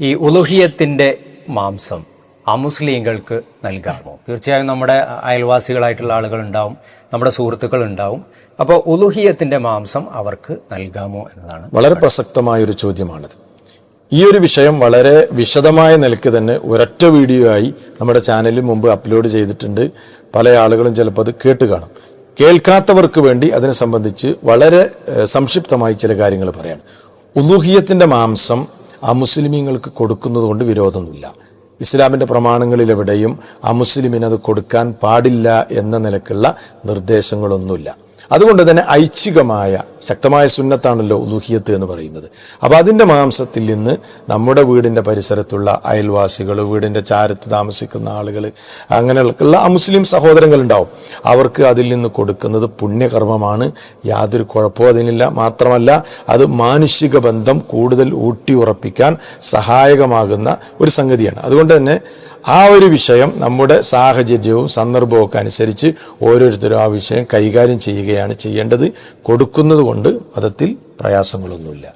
ഈ ഉലുഹിയത്തിന്റെ മാംസം അമുസ്ലിങ്ങൾക്ക് നൽകാമോ? തീർച്ചയായും നമ്മുടെ അയൽവാസികളായിട്ടുള്ള ആളുകൾ ഉണ്ടാവും നമ്മുടെ സുഹൃത്തുക്കൾ ഉണ്ടാവും. അപ്പോൾ ഉലുഹിയത്തിന്റെ മാംസം അവർക്ക് നൽകാമോ എന്നതാണ്. വളരെ പ്രസക്തമായ ഒരു ചോദ്യമാണിത്. ഈ ഒരു വിഷയം വളരെ വിശദമായ നിലയ്ക്ക് തന്നെ ഒരൊറ്റ വീഡിയോ ആയി നമ്മുടെ ചാനലിൽ മുമ്പ് അപ്ലോഡ് ചെയ്തിട്ടുണ്ട്. പല ആളുകളും ചിലപ്പോൾ അത് കേട്ട് കാണും. കേൾക്കാത്തവർക്ക് വേണ്ടി അതിനെ സംബന്ധിച്ച് വളരെ സംക്ഷിപ്തമായി ചില കാര്യങ്ങൾ പറയാണ്. ഉലുഹിയത്തിന്റെ മാംസം അമുസ്ലിമീങ്ങൾക്ക് കൊടുക്കുന്നത് കൊണ്ട് വിരോധമൊന്നുമില്ല. ഇസ്ലാമിന്റെ പ്രമാണങ്ങളിലെവിടെയും എവിടെയും അമുസ്ലിമിന് അത് കൊടുക്കാൻ പാടില്ല എന്ന നിലക്കുള്ള നിർദ്ദേശങ്ങളൊന്നുമില്ല. അതുകൊണ്ട് തന്നെ ഐച്ഛികമായ ശക്തമായ സുന്നത്താണല്ലോ ഉലൂഹിയത്ത് എന്ന് പറയുന്നത്. അപ്പോൾ അതിന്റെ മാംസത്തിൽ നിന്ന് നമ്മുടെ വീടിന്റെ പരിസരത്തുള്ള അയൽവാസികൾ വീടിന്റെ ചാരത്ത് താമസിക്കുന്ന ആളുകൾ അങ്ങനെയുള്ള മുസ്ലിം സഹോദരങ്ങളുണ്ടാവും. അവർക്ക് അതിൽ നിന്ന് കൊടുക്കുന്നത് പുണ്യകർമ്മമാണ്. യാതൊരു കുഴപ്പവും അതിനില്ല. മാത്രമല്ല അത് മാനുഷിക ബന്ധം കൂടുതൽ ഊട്ടിയുറപ്പിക്കാൻ സഹായകമാകുന്ന ഒരു സംഗതിയാണ്. അതുകൊണ്ട് തന്നെ ആ ഒരു വിഷയം നമ്മുടെ സാഹചര്യവും സന്ദർഭവും ഒക്കെ അനുസരിച്ച് ഓരോരുത്തരും ആ വിഷയം കൈകാര്യം ചെയ്യുകയാണ് ചെയ്യേണ്ടത്. കൊടുക്കുന്നത് കൊണ്ട് മതത്തിൽ പ്രയാസങ്ങളൊന്നുമില്ല.